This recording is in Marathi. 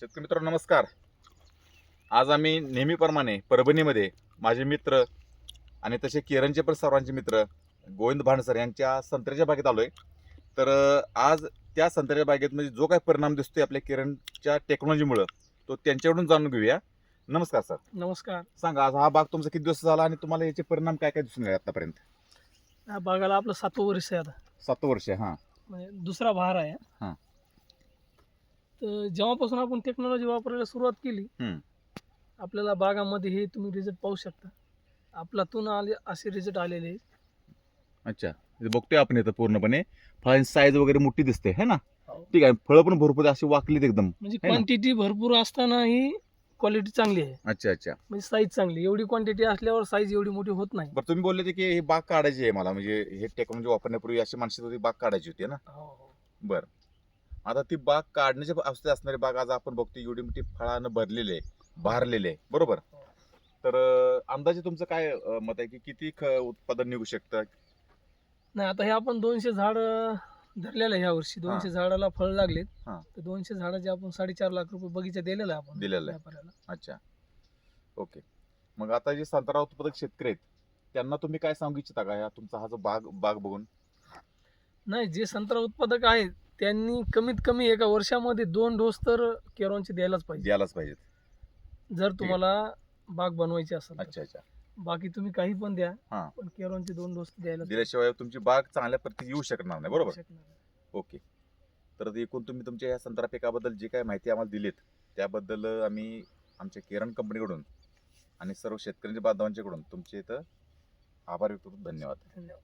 शेतकरी मित्रांनो नमस्कार. आज आम्ही नेहमीप्रमाणे परभणीमध्ये माझे मित्र आणि तसे केरनचे पण सर्वांचे मित्र गोविंद भांडसर यांच्या संत्र्याच्या बागेत आलोय. तर अं, आज त्या संत्र्याच्या बागेत म्हणजे जो काही परिणाम दिसतोय आपल्या केरनच्या टेक्नॉलॉजीमुळं तो त्यांच्याकडून जाणून घेऊया. नमस्कार सर. नमस्कार. सांगा आज हा बाग तुमचा किती दिवस झाला आणि तुम्हाला याचे परिणाम काय काय दिसून आले आतापर्यंत? या बागाला आपलं सातवं वर्ष आहे आता. सात वर्ष हां. म्हणजे दुसरा बहार आहे. हां. तर जेव्हापासून आपण टेक्नॉलॉजी वापरायला सुरुवात केली हम्म. आपल्याला बागामध्ये हे तुम्ही रिझल्ट पाहू शकता. आपल्यातून आले असे रिझल्ट आलेले आहेत. अच्छा. बघतोय आपण इथं पूर्णपणे. फळांची साईज वगैरे मोठी दिसते है ना? हो. ठीक आहे. फळं पण भरपूर अशी वाकलीत एकदम. म्हणजे है ना? क्वांटिटी भरपूर असताना ही क्वालिटी चांगली आहे. अच्छा अच्छा. म्हणजे साईज चांगली. एवढी क्वांटिटी असल्यावर साईज एवढी मोठी होत नाही. बरं तुम्ही बोलले होते की ही बाग काढायची आहे मला. म्हणजे हे टेक्नॉलॉजी वापरण्यापूर्वी अशी माणसं होती बाग काढायची होती ना? हो, हो. बरं. आता ती बाग काढण्याच्या अवस्थेत असणारी बाग आज आपण बघतो एवढी मोठी फळानं भरलेली आहे भारलेली आहे. बरोबर. तर अंदाजे तुमचं काय मत आहे की किती ख- उत्पादन निघू शकतं? नाही आता हे आपण दोनशे झाड धरलेलं आहे ह्या वर्षी. दोनशे झाडाला फळ लागलेत. हां. तर दोनशे झाडाचे आपण साडेचार लाख रुपये बगीचा दिलेला आहे आपण दिलेलं आहे. व्यापाऱ्याला. अच्छा. ओके. मग आता जे संत्रा उत्पादक शेतकरी आहेत त्यांना तुम्ही काय सांगू इच्छिता का? तुमचा हा जो बाग बाग बघून. नाही जे संत्रा उत्पादक आहेत त्यांनी कमीत कमी एका वर्षामध्ये दोन डोस तर केरॉनचे द्यायलाच पाहिजे. द्यायलाच पाहिजेत. जर तुम्हाला बाग बनवायची असेल तर. अच्छा अच्छा. बाकी तुम्ही काही पण द्या हां. पण केरॉनचे दोन डोस द्यायला दिल्याशिवाय तुमची बाग चांगल्या प्रतीची येऊ शकणार नाही बरोबर? ओके. तर आता एकूण तुम्ही तुमच्या या संत्रा पिकाबद्दल जी काय माहिती आम्हाला दिलीत त्याबद्दल आम्ही आमच्या केरन कंपनीकडून आणि सर्व शेतकऱ्यांच्या बांधवांच्याकडून तुमचे इथं आभार व्यक्त करतो धन्यवाद. धन्यवाद.